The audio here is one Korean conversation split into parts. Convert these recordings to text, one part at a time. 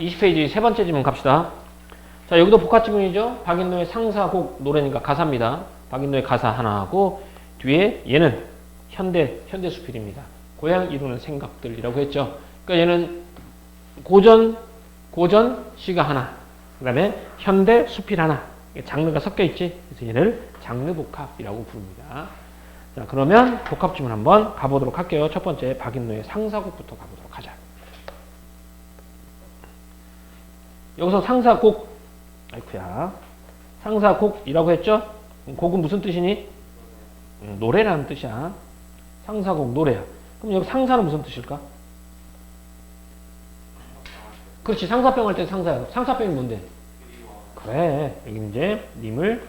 20페이지 세 번째 지문 갑시다. 자, 여기도 복합 지문이죠. 박인노의 상사곡 노래니까 가사입니다. 박인노의 가사 하나 하고 뒤에 얘는 현대 현대 수필입니다. 고향 이루는 생각들이라고 했죠. 그러니까 얘는 고전 고전 시가 하나, 그다음에 현대 수필 하나. 장르가 섞여 있지. 그래서 얘를 장르 복합이라고 부릅니다. 자, 그러면 복합 지문 한번 가보도록 할게요. 첫 번째 박인노의 상사곡부터 가보도록 하자. 여기서 상사곡, 아이쿠야. 상사곡이라고 했죠? 곡은 무슨 뜻이니? 음, 노래라는 뜻이야. 상사곡, 노래야. 그럼 여기 상사는 무슨 뜻일까? 그렇지. 상사병 할 때 상사야. 상사병이 뭔데? 그래. 여기 이제 님을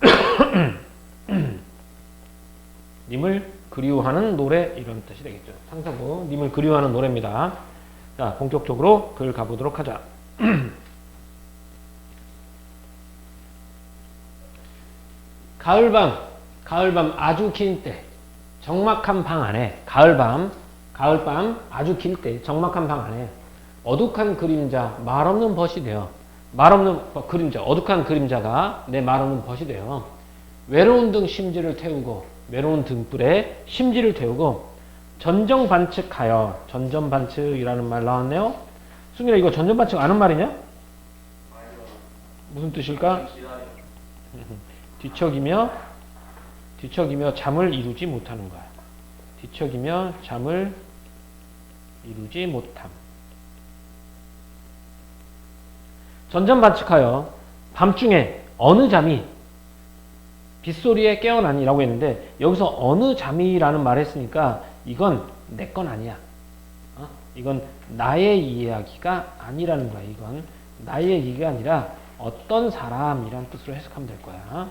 님을 그리워하는 노래 이런 뜻이 되겠죠. 상사곡 님을 그리워하는 노래입니다. 자, 본격적으로 글 가보도록 하자. 가을밤, 가을밤 아주 긴 때, 적막한 방 안에, 가을밤, 가을밤 아주 길 때, 적막한 방 안에, 어둑한 그림자, 말 없는 벗이 되어, 말 없는 어, 그림자, 어둑한 그림자가 내 말 없는 벗이 되어, 외로운 등 심지를 태우고, 외로운 등불에 심지를 태우고, 전정반측하여, 전전반측이라는 말 나왔네요. 승민아, 이거 전전반측 아는 말이냐? 무슨 뜻일까? 뒤척이며 뒤척이며 잠을 이루지 못하는 거야. 뒤척이며 잠을 이루지 못함. 전전반측하여 밤중에 어느 잠이 빗소리에 깨어나니라고 했는데 여기서 어느 잠이라는 말을 했으니까 이건 내 건 아니야. 어? 이건 나의 이야기가 아니라는 거야. 이건 나의 얘기가 아니라 어떤 사람이란 뜻으로 해석하면 될 거야.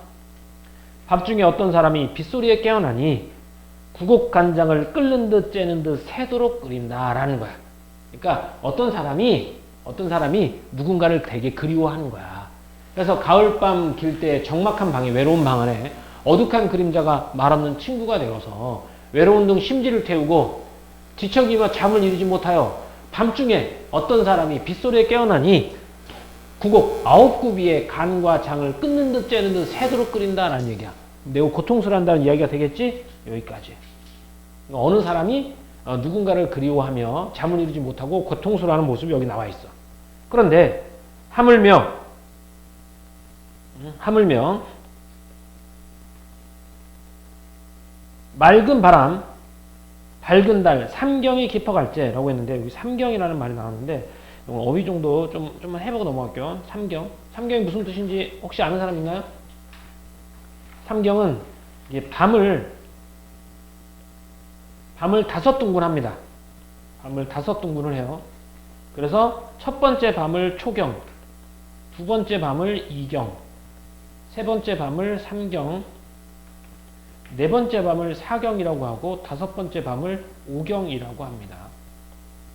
밤중에 어떤 사람이 빗소리에 깨어나니 구곡 간장을 끓는 듯 째는 듯 새도록 끓인다라는 거야. 그러니까 어떤 사람이 어떤 사람이 누군가를 되게 그리워하는 거야. 그래서 가을밤 길 때 적막한 방에 외로운 방 안에 어둑한 그림자가 말없는 친구가 되어서 외로운 등 심지를 태우고 뒤척이며 잠을 이루지 못하여 밤중에 어떤 사람이 빗소리에 깨어나니 구곡 아홉 구비의 간과 장을 끊는 듯 째는 듯 새도록 끓인다라는 얘기야. 매우 고통스러운다는 이야기가 되겠지? 여기까지. 어느 사람이 어, 누군가를 그리워하며 잠을 이루지 못하고 고통스러워하는 모습이 여기 나와 있어. 그런데 하물며 음, 하물며 맑은 바람, 밝은 달, 삼경이 깊어갈 때라고 했는데 여기 삼경이라는 말이 나왔는데 어휘 정도 좀, 좀만 해보고 넘어갈게요. 삼경. 삼경이 무슨 뜻인지 혹시 아는 사람 있나요? 삼경은 밤을 밤을 다섯 둥근 합니다. 밤을 다섯 둥근을 해요. 그래서 첫 번째 밤을 초경, 두 번째 밤을 이경, 세 번째 밤을 삼경, 네 번째 밤을 사경이라고 하고 다섯 번째 밤을 오경이라고 합니다.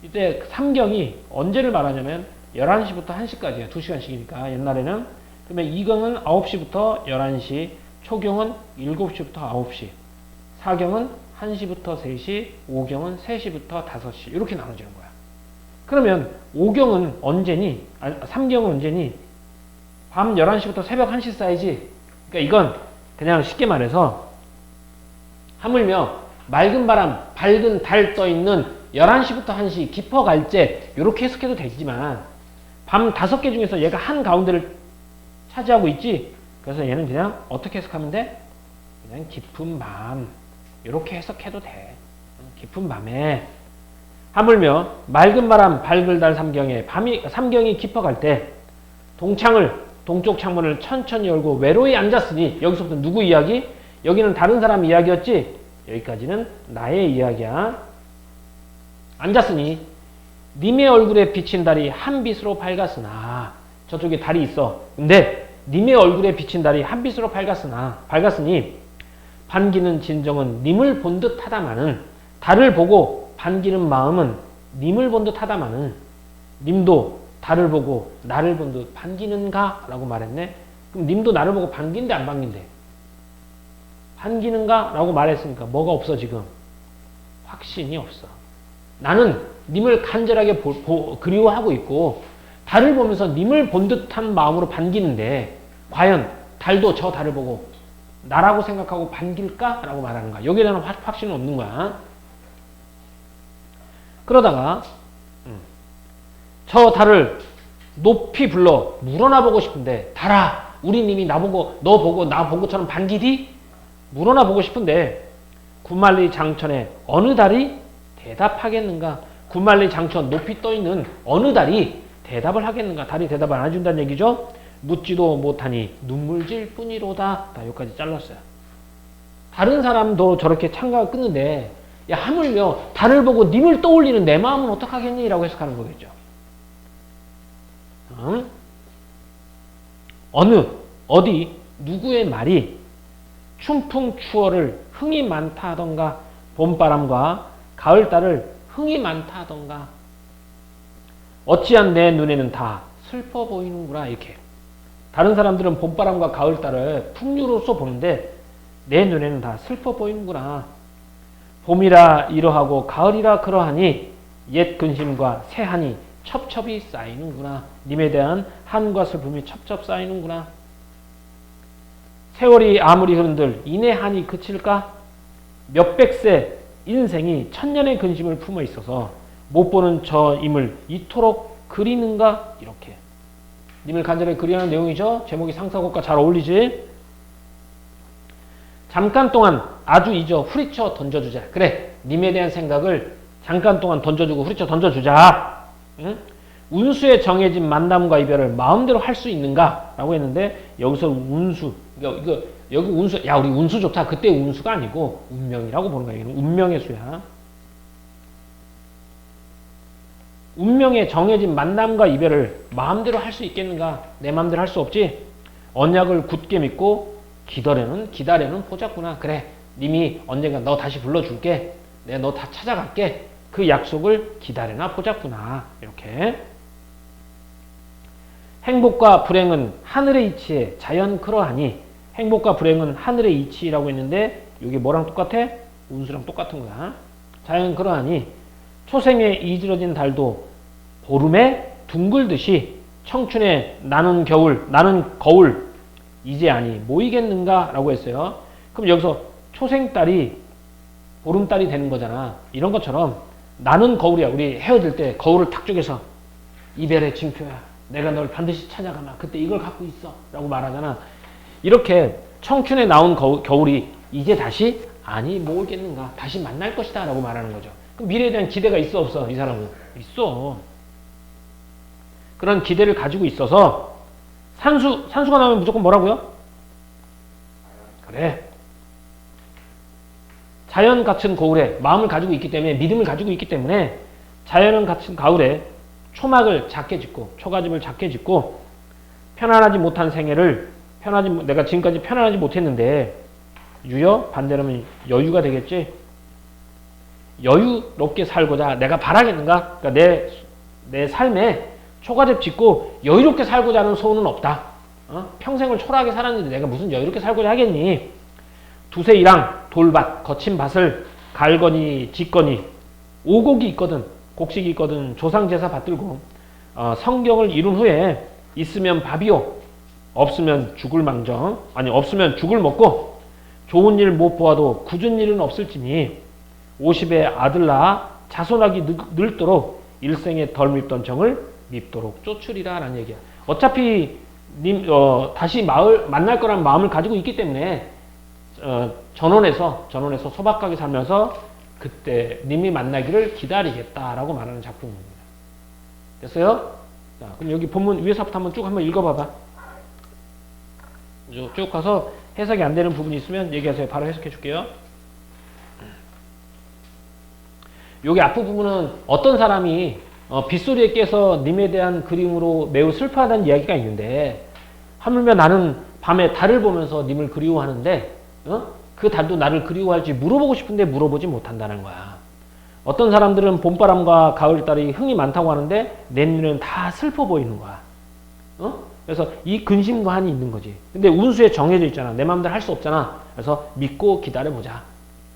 이때 삼경이 언제를 말하냐면 11시부터 1시까지야. 2시간씩이니까 옛날에는 그러면 이경은 9시부터 11시, 초경은 7시부터 9시, 사경은 1시부터 3시, 오경은 3시부터 5시 이렇게 나눠지는 거야. 그러면 오경은 언제니? 아, 삼경은 언제니? 밤 11시부터 새벽 1시 사이지. 그러니까 이건 그냥 쉽게 말해서 하물며 맑은 바람, 밝은 달 떠 있는 11시부터 1시 깊어갈 때 이렇게 해석해도 되지만 밤 다섯 개 중에서 얘가 한 가운데를 차지하고 있지. 그래서 얘는 그냥 어떻게 해석하면 돼? 그냥 깊은 밤 이렇게 해석해도 돼. 깊은 밤에 하물며 맑은 바람 밝을 달 삼경에 밤이 삼경이 깊어갈 때 동창을 동쪽 창문을 천천히 열고 외로이 앉았으니 여기서부터 누구 이야기? 여기는 다른 사람 이야기였지? 여기까지는 나의 이야기야. 앉았으니 님의 얼굴에 비친 달이 한 빛으로 밝았으나 저쪽에 달이 있어. 근데 님의 얼굴에 비친 달이 한 빛으로 밝았으나 밝았으니 반기는 진정은 님을 본 듯하다마는 달을 보고 반기는 마음은 님을 본 듯하다마는 님도 달을 보고 나를 본 듯 반기는가? 라고 말했네. 그럼 님도 나를 보고 반긴데 안 반긴대? 반기는가? 라고 말했으니까 뭐가 없어 지금? 확신이 없어. 나는 님을 간절하게 보- 보- 그리워하고 있고 달을 보면서 님을 본 듯한 마음으로 반기는데 과연 달도 저 달을 보고 나라고 생각하고 반길까? 라고 말하는 거야. 여기에 대한 확- 확신은 없는 거야. 그러다가 음, 저 달을 높이 불러 물어나 보고 싶은데 달아 우리 님이 나보고 너 보고 나본 것처럼 반기디? 물어나 보고 싶은데 구만리 장천에 어느 달이 대답하겠는가? 구만리 장천 높이 떠 있는 어느 달이 대답을 하겠는가? 달이 대답을 안 해준다는 얘기죠. 묻지도 못하니 눈물질 뿐이로다. 다 여기까지 잘랐어요. 다른 사람도 저렇게 창각을 끊는데 야 하물며 달을 보고 님을 떠올리는 내 마음은 어떡하겠니? 라고 해석하는 거겠죠. 음? 어느 어디 누구의 말이 춘풍 추월을 흥이 많다 하던가 봄바람과 가을달을 흥이 많다 하던가. 어찌한 내 눈에는 다 슬퍼 보이는구나 이렇게. 다른 사람들은 봄바람과 가을달을 풍류로서 보는데 내 눈에는 다 슬퍼 보이는구나. 봄이라 이러하고 가을이라 그러하니 옛 근심과 새 한이 첩첩이 쌓이는구나. 님에 대한 한과 슬픔이 첩첩 쌓이는구나 세월이 아무리 흐른들 이내 한이 그칠까? 몇백 세 인생이 천년의 근심을 품어 있어서 못 보는 저 임을 이토록 그리는가? 이렇게. 님을 간절히 그리하는 내용이죠. 제목이 상사곡과 잘 어울리지? 잠깐 동안 아주 잊어 후리쳐 던져주자. 그래. 님에 대한 생각을 잠깐 동안 던져주고 후리쳐 던져주자. 응? 운수에 정해진 만남과 이별을 마음대로 할 수 있는가? 라고 했는데 여기서 운수 이거, 이거 여기 운수 야 우리 운수 좋다. 그때 운수가 아니고 운명이라고 보는 이거는. 운명의 수야. 운명에 정해진 만남과 이별을 마음대로 할 수 있겠는가? 내 마음대로 할 수 없지? 언약을 굳게 믿고 기다려는 기다려는 보자꾸나. 그래 님이 언젠가 너 다시 불러줄게. 내가 너 다 찾아갈게. 그 약속을 기다려나 보자꾸나. 이렇게. 행복과 불행은 하늘의 이치에 자연 그러하니 행복과 불행은 하늘의 이치라고 했는데 이게 뭐랑 똑같아? 운수랑 똑같은 거야. 자연 그러하니 초생에 이지러진 달도 보름에 둥글듯이 청춘에 나는 겨울, 나는 거울 이제 아니 모이겠는가? 라고 했어요. 그럼 여기서 초생달이 보름달이 되는 거잖아. 이런 것처럼 나는 거울이야. 우리 헤어질 때 거울을 탁 쪼개서 이별의 징표야. 내가 널 반드시 찾아가마. 그때 이걸 갖고 있어. 라고 말하잖아. 이렇게 청춘에 나온 겨울이 이제 다시 아니 모으겠는가. 다시 만날 것이다. 라고 말하는 거죠. 미래에 대한 기대가 있어 없어? 이 사람은. 있어. 그런 기대를 가지고 있어서 산수, 산수가 나오면 무조건 뭐라고요? 그래. 자연 같은 거울에 마음을 가지고 있기 때문에 믿음을 가지고 있기 때문에 자연 같은 가을에 초막을 작게 짓고 초가집을 작게 짓고 편안하지 못한 생애를 편하지 못- 내가 지금까지 편안하지 못했는데 유여 반대로는 여유가 되겠지? 여유롭게 살고자 내가 바라겠는가? 그러니까 내, 내 삶에 초가집 짓고 여유롭게 살고자 하는 소원은 없다. 어? 평생을 초라하게 살았는데 내가 무슨 여유롭게 살고자 하겠니? 두세 이랑 돌밭 거친 밭을 갈거니 짓거니 오곡이 있거든 곡식이 있거든 조상제사 받들고 어, 성경을 이룬 후에 있으면 밥이요 없으면 죽을 망정 아니 없으면 죽을 먹고 좋은 일 못 보아도 굳은 일은 없을지니 50에 아들 낳아 자손하기 늙- 늙도록 일생에 덜 밉던 정을 밉도록 쫓으리라 라는 얘기야 어차피 님, 어, 다시 마을, 만날 거란 마음을 가지고 있기 때문에 어, 전원에서 전원에서 소박하게 살면서 그때 님이 만나기를 기다리겠다라고 말하는 작품입니다. 됐어요? 자, 그럼 여기 본문 위에서부터 한번 쭉 한번 읽어봐봐. 쭉, 쭉 가서 해석이 안 되는 부분이 있으면 얘기하세요. 바로 해석해 줄게요. 여기 앞부분은 어떤 사람이 어, 빗소리에 깨서 님에 대한 그림으로 매우 슬퍼하다는 이야기가 있는데 하물며 나는 밤에 달을 보면서 님을 그리워하는데 어? 그 달도 나를 그리워할지 물어보고 싶은데 물어보지 못한다는 거야. 어떤 사람들은 봄바람과 가을달이 흥이 많다고 하는데 내 눈에는 다 슬퍼 보이는 거야. 어? 그래서 이 근심과 한이 있는 거지. 근데 운수에 정해져 있잖아. 내 마음대로 할 수 없잖아. 그래서 믿고 기다려보자.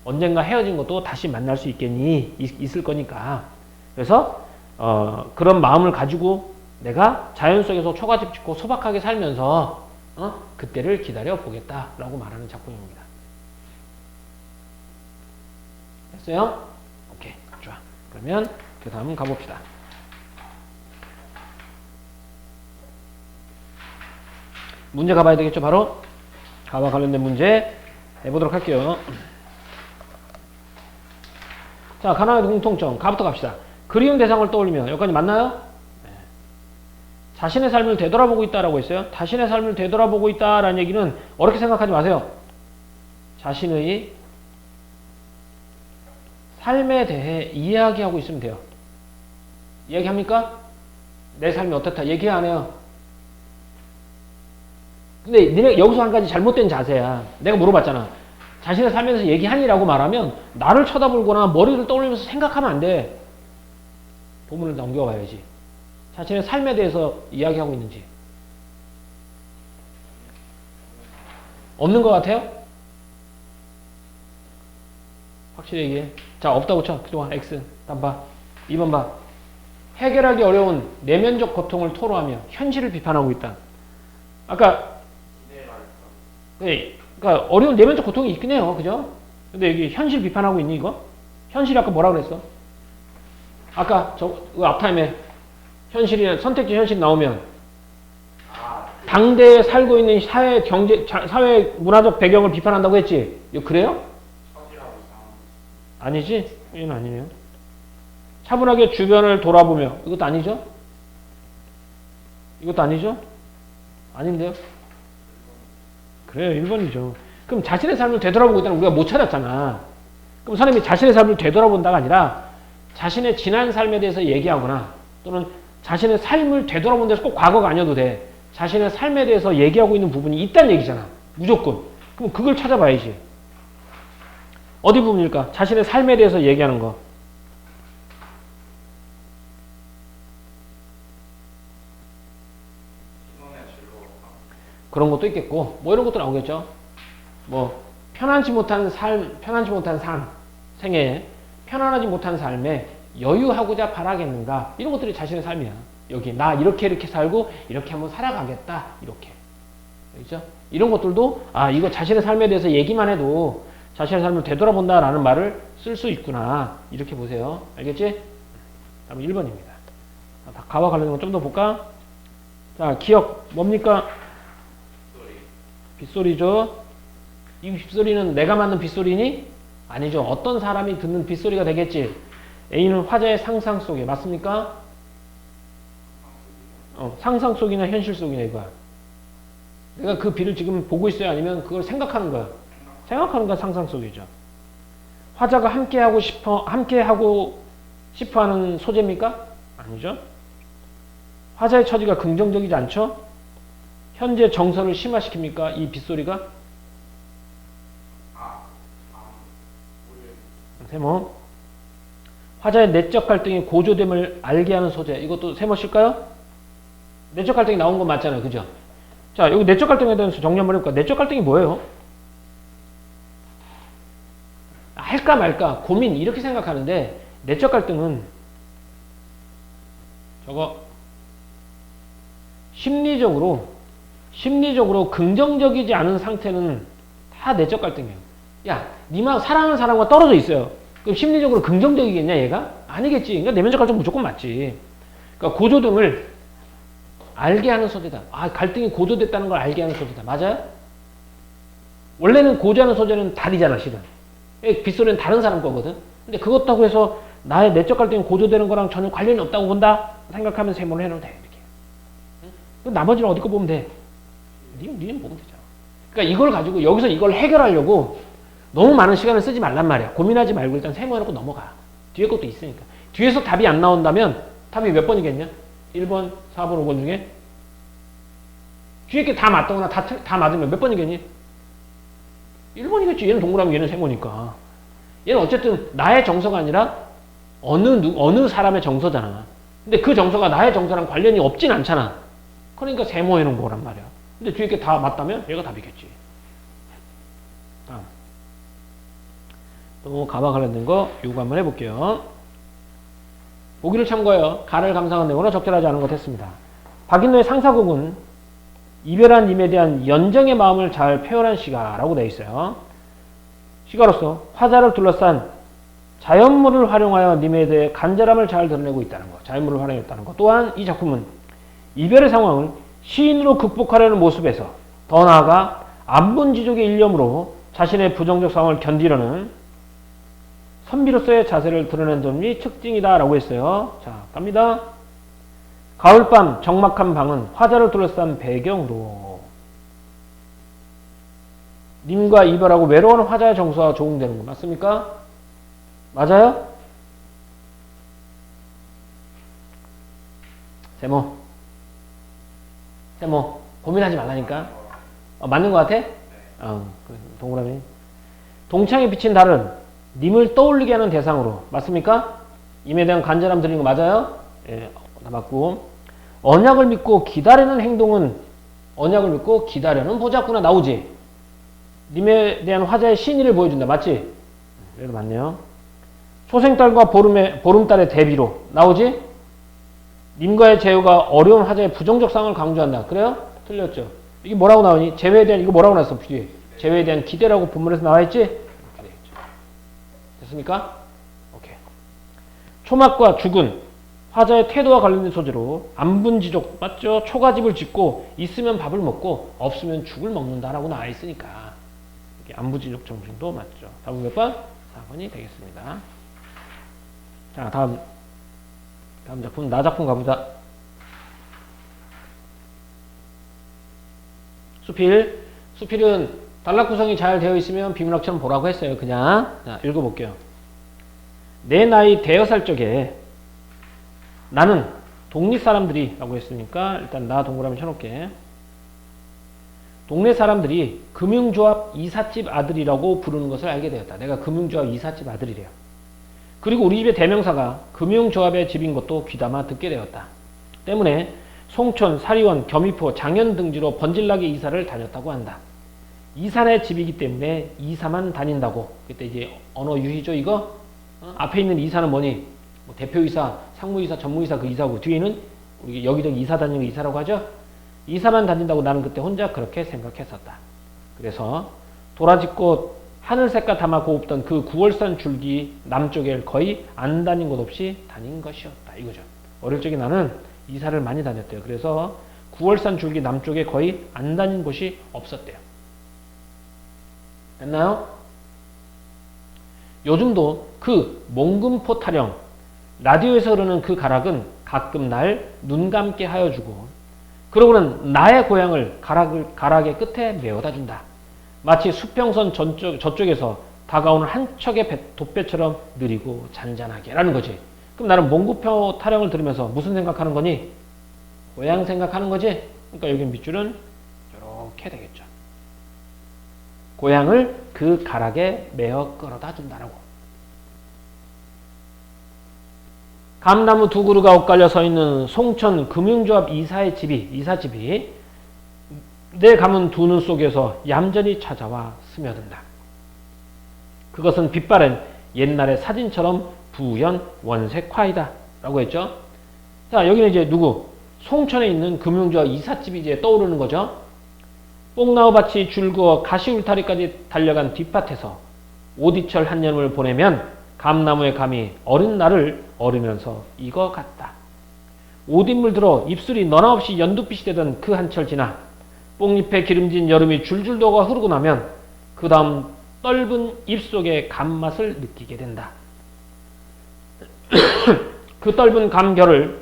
언젠가 헤어진 것도 다시 만날 수 있겠니? 있, 있을 거니까. 그래서 어, 그런 마음을 가지고 내가 자연 속에서 초가집 짓고 소박하게 살면서 어? 그때를 기다려 보겠다라고 말하는 작품입니다. 됐어요? 오케이, 좋아. 그러면 그 다음 가봅시다. 문제 가봐야 되겠죠, 바로? 가와 관련된 문제 해보도록 할게요. 자, 가나의 공통점. 가부터 갑시다. 그리운 대상을 떠올리면 여기까지 맞나요? 네. 자신의 삶을 되돌아보고 있다라고 했어요. 자신의 삶을 되돌아보고 있다라는 얘기는 어렵게 생각하지 마세요. 자신의 삶에 대해 이야기하고 있으면 돼요. 이야기합니까? 내 삶이 어떻다. 얘기 안 해요. 근데 니네 여기서 한 가지 잘못된 자세야. 내가 물어봤잖아. 자신의 삶에 대해서 얘기하니라고 말하면 나를 쳐다보거나 머리를 떠올리면서 생각하면 안 돼. 본문을 넘겨봐야지. 자신의 삶에 대해서 이야기하고 있는지. 없는 것 같아요? 확실히 얘기해. 자, 없다고 쳐. 그동안 X. 다음 봐. 2번 봐. 해결하기 어려운 내면적 고통을 토로하며 현실을 비판하고 있다. 아까 네, 그러니까 어려운 내면적 고통이 있긴 해요. 그죠? 근데 여기 현실 비판하고 있니 이거? 현실이 아까 뭐라 그랬어? 아까 저 그 앞타임에 현실이 선택지 현실 나오면 당대에 살고 있는 사회 경제 자- 사회 문화적 배경을 비판한다고 했지. 이거 그래요? 아니지? 이건 아니네요. 차분하게 주변을 돌아보며 이것도 아니죠? 이것도 아니죠? 아닌데요? 그래요. 1번이죠. 그럼 자신의 삶을 되돌아보고 있다는 우리가 못 찾았잖아. 그럼 사람이 자신의 삶을 되돌아본다가 아니라 자신의 지난 삶에 대해서 얘기하거나 또는 자신의 삶을 되돌아본 데서 꼭 과거가 아니어도 돼. 자신의 삶에 대해서 얘기하고 있는 부분이 있다는 얘기잖아. 무조건. 그럼 그걸 찾아봐야지. 어디 부분일까? 자신의 삶에 대해서 얘기하는 거. 그런 것도 있겠고, 뭐 이런 것도 나오겠죠. 뭐, 편안치 못한 삶, 편안치 못한 삶, 생애, 편안하지 못한 삶에 여유하고자 바라겠는가. 이런 것들이 자신의 삶이야. 여기, 나 이렇게 이렇게 살고, 이렇게 한번 살아가겠다. 이렇게. 그죠? 이런 것들도, 아, 이거 자신의 삶에 대해서 얘기만 해도 자신의 삶을 되돌아본다라는 말을 쓸 수 있구나. 이렇게 보세요. 알겠지? 다음 1번입니다. 가와 관련된 거 좀 더 볼까? 자, 기억, 뭡니까? 빗소리죠. 이 빗소리는 내가 만든 빗소리니? 아니죠. 어떤 사람이 듣는 빗소리가 되겠지. A는 화자의 상상 속에 맞습니까? 어, 상상 속이나 현실 속이나 이거야. 내가 그 비를 지금 보고 있어요? 아니면 그걸 생각하는 거야? 생각하는 건 상상 속이죠. 화자가 함께 하고 싶어, 함께 하고 싶어 하는 소재입니까? 아니죠. 화자의 처지가 긍정적이지 않죠? 현재 정서를 심화시킵니까? 이 빗소리가? 세모. 화자의 내적 갈등이 고조됨을 알게 하는 소재. 이것도 세모실까요? 내적 갈등이 나온 건 맞잖아요. 그죠? 자, 여기 내적 갈등에 대해서 정리 한번 해볼까? 내적 갈등이 뭐예요? 할까 말까 고민 이렇게 생각하는데 내적 갈등은 저거 심리적으로 심리적으로 긍정적이지 않은 상태는 다 내적 갈등이에요. 야, 니만 사랑하는 사람과 떨어져 있어요. 그럼 심리적으로 긍정적이겠냐 얘가? 아니겠지. 그러니까 내면적 갈등 무조건 맞지. 그러니까 고조등을 알게 하는 소재다. 아, 갈등이 고조됐다는 걸 알게 하는 소재다. 맞아요? 원래는 고조하는 소재는 달이잖아, 실은. 빗소리는 다른 사람 거거든. 근데 그렇다고 해서 나의 내적 갈등이 고조되는 거랑 전혀 관련이 없다고 본다? 생각하면 세모를 해놓으면 돼. 이렇게. 응? 나머지는 어디 거 보면 돼? 니는, 니는 보면 되잖아. 그러니까 이걸 가지고 여기서 이걸 해결하려고 너무 많은 시간을 쓰지 말란 말이야. 고민하지 말고 일단 세모해놓고 넘어가. 뒤에 것도 있으니까. 뒤에서 답이 안 나온다면 답이 몇 번이겠냐? 1번, 4번, 5번 중에? 뒤에 게 다 맞다거나 다, 틀- 다 맞으면 몇 번이겠니? 1번이겠지. 얘는 동그라미, 얘는 세모니까. 얘는 어쨌든 나의 정서가 아니라 어느, 누, 어느 사람의 정서잖아. 근데 그 정서가 나의 정서랑 관련이 없진 않잖아. 그러니까 세모해놓은 거란 말이야. 근데 뒤에 게 다 맞다면 얘가 답이겠지. 다음. 또 가마 관련된 거 요거 한번 해볼게요. 보기를 참고하여 가를 감상한 내용으로 적절하지 않은 것 했습니다. 박인노의 상사곡은 이별한 님에 대한 연정의 마음을 잘 표현한 시가라고 되어 있어요. 시가로서 화자를 둘러싼 자연물을 활용하여 님에 대해 간절함을 잘 드러내고 있다는 것, 자연물을 활용했다는 것. 또한 이 작품은 이별의 상황을 시인으로 극복하려는 모습에서 더 나아가 안분지족의 일념으로 자신의 부정적 상황을 견디려는 선비로서의 자세를 드러낸 점이 특징이다라고 했어요. 자, 갑니다. 가을밤 적막한 방은 화자를 둘러싼 배경으로 님과 이별하고 외로운 화자의 정서가 조응되는 거 맞습니까? 맞아요? 세모 세모 고민하지 말라니까 어, 맞는 것 같아? 어, 그 동그라미 동창에 비친 달은 님을 떠올리게 하는 대상으로 맞습니까? 임에 대한 간절함 드리는 거 맞아요? 예, 다 맞고 언약을 믿고 기다리는 행동은 언약을 믿고 기다려는 보자꾸나 나오지 님에 대한 화자의 신의를 보여준다 맞지? 그래도 맞네요 소생딸과 보름의, 보름달의 대비로 나오지? 님과의 제휴가 어려운 화자의 부정적 상을 강조한다 그래요? 틀렸죠 이게 뭐라고 나오니? 제외에 대한 이거 뭐라고 나왔어? 뒤에 제외에 대한 기대라고 본문에서 나와있지? 됐습니까? 오케이. 초막과 죽은 화자의 태도와 관련된 소재로 안분지족 맞죠? 초가집을 짓고 있으면 밥을 먹고 없으면 죽을 먹는다라고 나와 있으니까 이게 안분지족 정신도 맞죠. 답은 몇 번? 4번이 되겠습니다. 자 다음 다음 작품 나 작품 가보자. 수필 수필은 단락 구성이 잘 되어 있으면 비문학처럼 보라고 했어요. 그냥 자, 읽어볼게요. 내 나이 대여살 적에 나는 독립 사람들이 라고 했으니까 일단 나 동그라미 쳐놓을게. 동네 사람들이 금융조합 이삿집 아들이라고 부르는 것을 알게 되었다. 내가 금융조합 이삿집 아들이래요. 그리고 우리 집의 대명사가 금융조합의 집인 것도 귀담아 듣게 되었다. 때문에 송촌, 사리원, 겸이포, 장현 등지로 번질나게 이사를 다녔다고 한다. 이사의 집이기 때문에 이사만 다닌다고. 그때 이제 언어 유희죠, 이거? 어? 앞에 있는 이사는 뭐니? 뭐 대표이사, 상무이사, 전무이사 그 이사고 뒤에는 우리 여기저기 이사 다니는 이사라고 하죠? 이사만 다닌다고 나는 그때 혼자 그렇게 생각했었다. 그래서 도라지꽃 하늘색과 담아 고흡던 그 9월산 줄기 남쪽에 거의 안 다닌 곳 없이 다닌 것이었다. 이거죠. 어릴 적에 나는 이사를 많이 다녔대요. 그래서 9월산 줄기 남쪽에 거의 안 다닌 곳이 없었대요. 됐나요? 요즘도 그 몽금포 타령, 라디오에서 흐르는 그 가락은 가끔 날 눈 감게 하여 주고, 그러고는 나의 고향을 가락을, 가락의 끝에 메어다 준다. 마치 수평선 전쪽, 저쪽에서 다가오는 한 척의 배, 돛배처럼 느리고 잔잔하게 라는 거지. 그럼 나는 몽구표 타령을 들으면서 무슨 생각하는 거니? 고향 생각하는 거지? 그러니까 여기 밑줄은 이렇게 되겠죠. 고향을 그 가락에 메어 끌어다 준다라고. 감나무 두 그루가 엇갈려 서 있는 송천 금융조합 이사의 집이 이사집이 내 감은 두 눈 속에서 얌전히 찾아와 스며든다. 그것은 빛바랜 옛날의 사진처럼 부연 원색화이다. 라고 했죠. 자, 여기는 이제 누구? 송천에 있는 금융조합 이삿집이 이제 떠오르는 거죠. 뽕나무밭이 줄그어 가시울타리까지 달려간 뒷밭에서 오디철 한년을 보내면 감나무의 감이 어린 날을 어르면서 같다. 옷인물 들어 입술이 너나 없이 연두빛이 되던 그 한철 지나 뽕잎에 기름진 여름이 줄줄 녹아 흐르고 나면 그 다음 떫은 입속의 감맛을 느끼게 된다. 그 떫은 감결을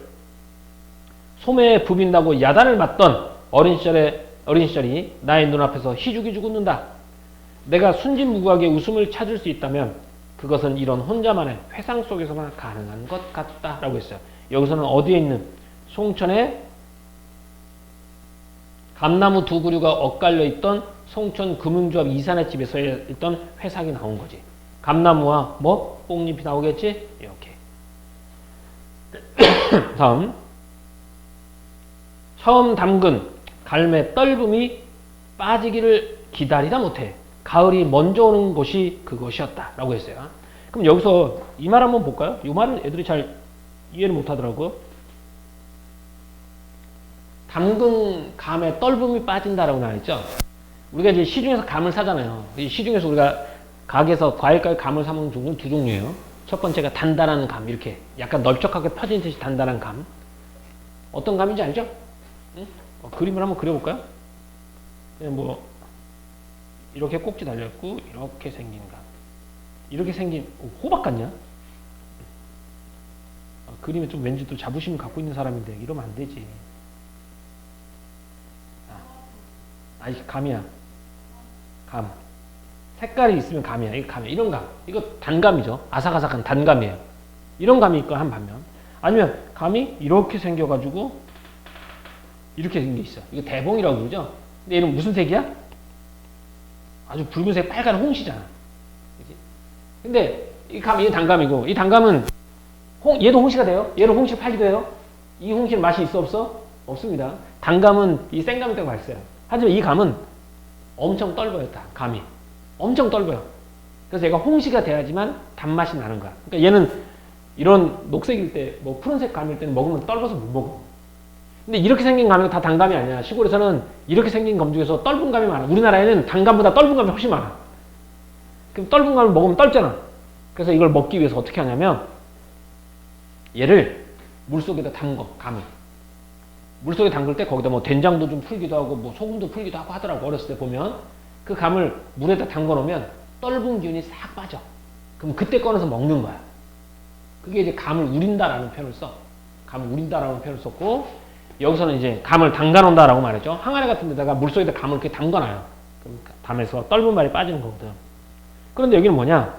소매에 부빈다고 야단을 맞던 어린 시절의 어린 시절이 나의 눈앞에서 희죽희죽 웃는다. 내가 순진무구하게 웃음을 찾을 수 있다면 그것은 이런 혼자만의 회상 속에서만 가능한 것 같다라고 했어요. 여기서는 어디에 있는 송천의 감나무 두 그루가 엇갈려 있던 송천 금융조합 이산의 집에서 있던 회상이 나온 거지. 감나무와 뭐 뽕잎이 나오겠지? 이렇게. 다음 처음 담근 갈매 떫음이 빠지기를 기다리다 못해 가을이 먼저 오는 곳이 그것이었다 라고 했어요 그럼 여기서 이 말 한번 볼까요? 이 말은 애들이 잘 이해를 못 하더라고요. 담근 감에 떫음이 빠진다라고 나와 있죠. 우리가 이제 시중에서 감을 사잖아요. 이 시중에서 우리가 가게에서 과일 가게 감을 사먹는 종류는 두 종류예요. 첫 번째가 단단한 감, 이렇게 약간 넓적하게 펴진 듯이 단단한 감. 어떤 감인지 알죠? 응? 어, 그림을 한번 그려볼까요? 그냥 뭐 이렇게 꼭지 달렸고 이렇게 생긴 감. 이렇게 생긴 오, 호박 같냐? 아, 그림에 좀 왠지 또 자부심을 갖고 있는 사람인데 이러면 안 되지. 아, 아이 감이야. 감. 색깔이 있으면 감이야. 이거 감이야. 이런 감. 이거 단감이죠. 아삭아삭한 단감이에요. 이런 감이 있고 한 반면. 아니면 감이 이렇게 생겨가지고 이렇게 생겨 있어. 이거 대봉이라고 그러죠. 근데 얘는 무슨 색이야? 아주 붉은색 빨간 홍시잖아. 그치? 근데 이 감, 이 단감이고 이 단감은 홍, 얘도 홍시가 돼요. 얘는 홍시 팔기도 해요. 이 홍시는 맛이 있어 없어? 없습니다. 단감은 이 생감이 되고 맛있어요. 하지만 이 감은 엄청 떫어요. 다 감이 엄청 떫어요. 그래서 얘가 홍시가 돼야지만 단맛이 나는 거야. 그러니까 얘는 이런 녹색일 때, 뭐 푸른색 감일 때는 먹으면 떫어서 못 먹어. 근데 이렇게 생긴 감이 다 단감이 아니야. 시골에서는 이렇게 생긴 검 중에서 떫은 감이 많아. 우리나라에는 단감보다 떫은 감이 훨씬 많아. 그럼 떫은 감을 먹으면 떫잖아. 그래서 이걸 먹기 위해서 어떻게 하냐면 얘를 물속에다 담궈, 감을. 물속에 담글 때 거기다 뭐 된장도 좀 풀기도 하고 뭐 소금도 풀기도 하고 하더라고 어렸을 때 보면 그 감을 물에다 담궈 놓으면 떫은 기운이 싹 빠져. 그럼 그때 꺼내서 먹는 거야. 그게 이제 감을 우린다라는 표현을 써. 감을 우린다라는 표현을 썼고 여기서는 이제 감을 담가 놓는다라고 말했죠. 항아리 같은 데다가 물속에다 감을 이렇게 담가 놔요. 그럼 담에서 떫은 말이 빠지는 거거든. 그런데 여기는 뭐냐?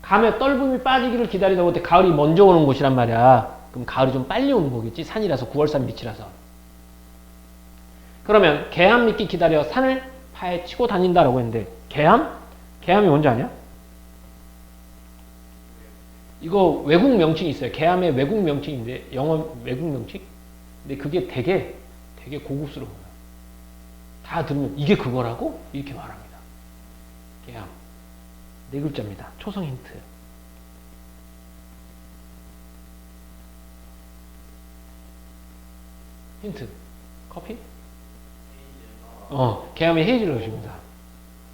감에 떫음이 빠지기를 기다리다 보때 가을이 먼저 오는 곳이란 말이야. 그럼 가을이 좀 빨리 오는 거겠지. 산이라서 9월 산 밑이라서. 그러면 개암 믿기 기다려 산을 파헤치고 다닌다라고 했는데 개암? 개암이 뭔지 아냐? 이거 외국 명칭이 있어요. 개암의 외국 명칭인데 영어 외국 명칭? 근데 그게 되게 되게 고급스러워요. 다 들으면 이게 그거라고 이렇게 말합니다. 개암 네 글자입니다. 초성 힌트. 힌트 커피? 어, 개암이 헤이즐넛입니다.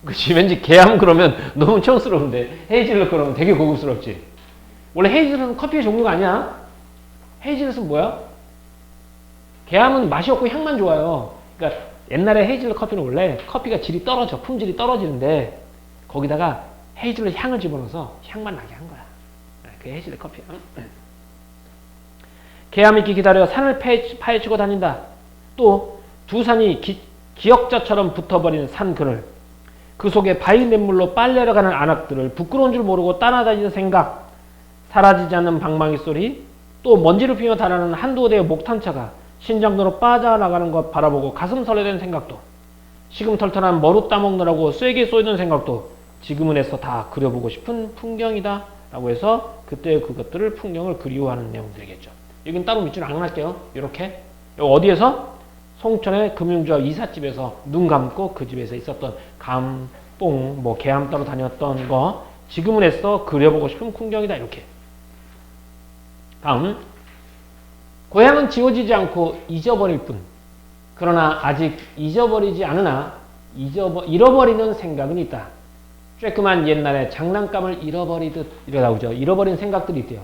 그치, 왠지 개암 그러면 너무 촌스러운데, 헤이즐넛 그러면 되게 고급스럽지. 원래 헤이즐넛은 커피의 종류가 아니야. 헤이즐넛은 뭐야? 개암은 맛이 없고 향만 좋아요. 그러니까 옛날에 헤이즐넛 커피는 원래 커피가 질이 떨어져, 품질이 떨어지는데, 거기다가 헤이즐넛 향을 집어넣어서 향만 나게 한 거야. 그게 헤이즐넛 커피야. 개암 있기 기다려 산을 파헤치고 다닌다. 또 두 산이 기, 기역자처럼 붙어버린 산 그늘. 그 속에 바위 냇물로 빨려러 가는 안악들을 부끄러운 줄 모르고 따라다니는 생각. 사라지지 않는 방망이 소리. 또 먼지를 피며 달아나는 한두 대의 목탄차가 신장도로 빠져나가는 것 바라보고 가슴 설레는 생각도. 시금털털한 머루 따먹느라고 쐐기 쏘이는 생각도 지금은 애써 다 그려보고 싶은 풍경이다 라고 해서 그때 그것들을 풍경을 그리워하는 내용들이겠죠. 여긴 따로 밑줄 안 할게요. 이렇게. 어디에서? 송천의 금융조합 이삿집에서 눈 감고 그 집에서 있었던 감, 뽕, 뭐 개암 따로 다녔던 거 지금은 애써 그려보고 싶은 풍경이다. 이렇게. 다음. 고향은 지워지지 않고 잊어버릴 뿐. 그러나 아직 잊어버리지 않으나 잊어버, 잃어버리는 생각은 있다. 쬐끄만 옛날에 장난감을 잃어버리듯 이러 나오죠. 잃어버린 생각들이 있대요.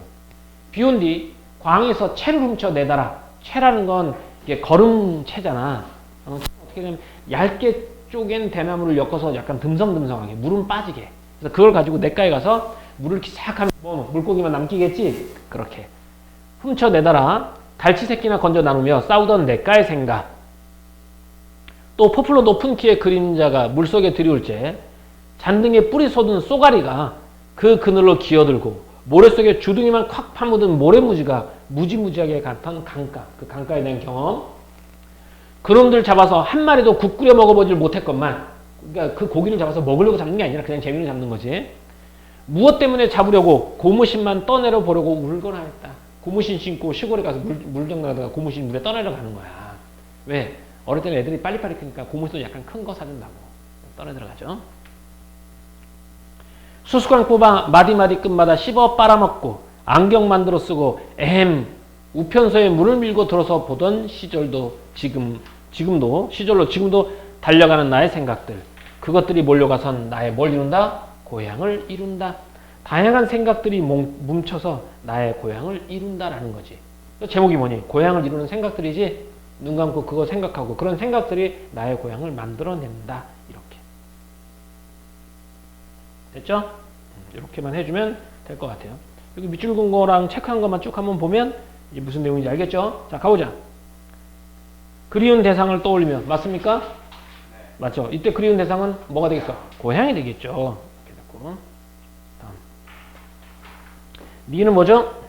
비온 뒤 광에서 채를 훔쳐 내다라 채라는 건 이게 걸음채잖아. 어, 어떻게 되면 얇게 쪼갠 대나무를 엮어서 약간 듬성듬성하게 물은 빠지게. 그래서 그걸 가지고 냇가에 가서 물을 이렇게 싹 하면 뭐 물고기만 남기겠지. 그렇게 훔쳐 내다라 갈치 새끼나 건져 나누며 싸우던 냇가의 생각. 또 포플러 높은 키의 그림자가 물속에 들이올 때 잔등에 뿌리 쏟은 쏘가리가 그 그늘로 기어들고 모래 속에 주둥이만 콱 파묻은 모래무지가 무지무지하게 갔던 강가, 그 강가에 대한 경험. 그놈들 잡아서 한 마리도 국 끓여 먹어보질 못했건만, 그러니까 그 고기를 잡아서 먹으려고 잡는 게 아니라 그냥 재미로 잡는 거지. 무엇 때문에 잡으려고 고무신만 떠내려 보려고 울거나 했다. 고무신 신고 시골에 가서 물, 물정 나다가 고무신 물에 떠내려 가는 거야. 왜? 어릴 때는 애들이 빨리빨리 크니까 고무신도 약간 큰 거 사준다고. 떠내 들어가죠. 수수깡 뽑아 마디마디 끝마다 씹어 빨아먹고 안경 만들어 쓰고 에헴 우편소에 물을 밀고 들어서 보던 시절도 지금 지금도 시절로 지금도 달려가는 나의 생각들 그것들이 몰려가선 나의 뭘 이룬다? 고향을 이룬다. 다양한 생각들이 뭉- 뭉쳐서 나의 고향을 이룬다라는 거지. 그 제목이 뭐니? 고향을 이루는 생각들이지. 눈 감고 그거 생각하고 그런 생각들이 나의 고향을 만들어낸다. 이렇게. 됐죠? 음, 이렇게만 해주면 될 것 같아요. 여기 밑줄 긋은 거랑 체크한 것만 쭉 한번 보면 이게 무슨 내용인지 알겠죠? 자, 가보자. 그리운 대상을 떠올리면 맞습니까? 맞죠? 이때 그리운 대상은 뭐가 되겠어? 고향이 되겠죠. 이렇게 됐고. 다음. 니는 뭐죠?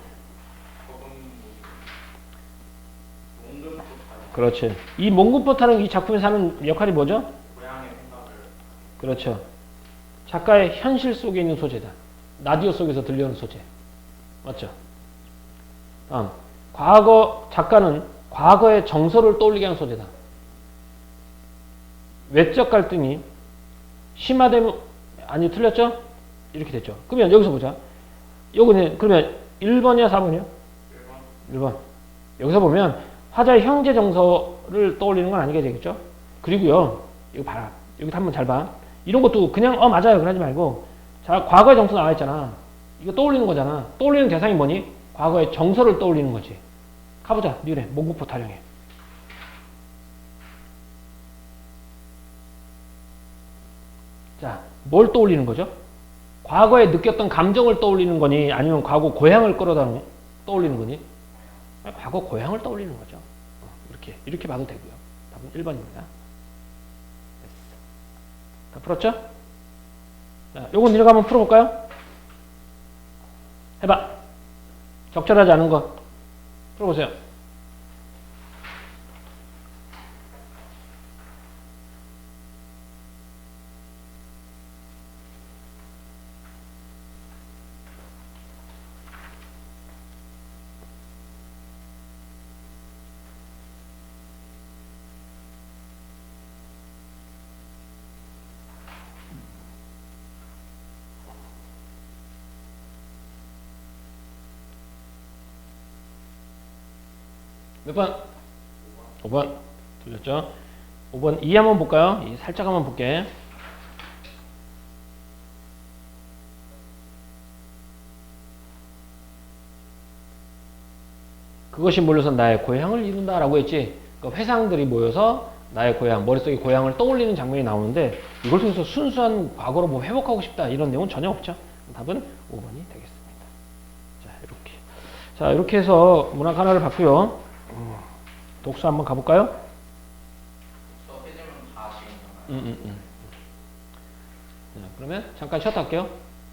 그렇지. 이 몽군포타는 이 작품에서 하는 역할이 뭐죠? 그렇죠. 작가의 현실 속에 있는 소재다. 라디오 속에서 들려오는 소재. 맞죠? 다음. 과거, 작가는 과거의 정서를 떠올리게 하는 소재다. 외적 갈등이 심화되면, 아니, 틀렸죠? 이렇게 됐죠. 그러면 여기서 보자. 요거는, 그러면 1번이야, 4번이야? 1번. 여기서 보면 화자의 형제 정서를 떠올리는 건 아니게 되겠죠? 그리고요, 이거 봐라. 여기 한번 잘 봐. 이런 것도 그냥, 어, 맞아요. 그러지 말고. 자, 과거의 정서 나와 있잖아. 이거 떠올리는 거잖아. 떠올리는 대상이 뭐니? 과거의 정서를 떠올리는 거지. 가보자. 니네, 몽구포 타령해. 자, 뭘 떠올리는 거죠? 과거에 느꼈던 감정을 떠올리는 거니 아니면 과거 고향을 끌어다 떠올리는 거니? 아, 과거 고향을 떠올리는 거죠. 어, 이렇게 이렇게 봐도 되고요. 답은 1번입니다. 풀었죠? 자, 요건 니네가 한번 풀어볼까요? 해봐. 적절하지 않은 거 풀어보세요. 몇 번? 5번. 틀렸죠? 5번 2 한번 볼까요? 이 살짝 한번 볼게. 그것이 몰려서 나의 고향을 이룬다 라고 했지. 그 회상들이 모여서 나의 고향, 머릿속에 고향을 떠올리는 장면이 나오는데 이걸 통해서 순수한 과거로 뭐 회복하고 싶다 이런 내용은 전혀 없죠. 답은 5번이 되겠습니다. 자, 이렇게. 자, 이렇게 해서 문학 하나를 봤고요. 음, 독서 한번 가볼까요? 음, 음, 음. 자, 그러면 잠깐 쉬었다 할게요.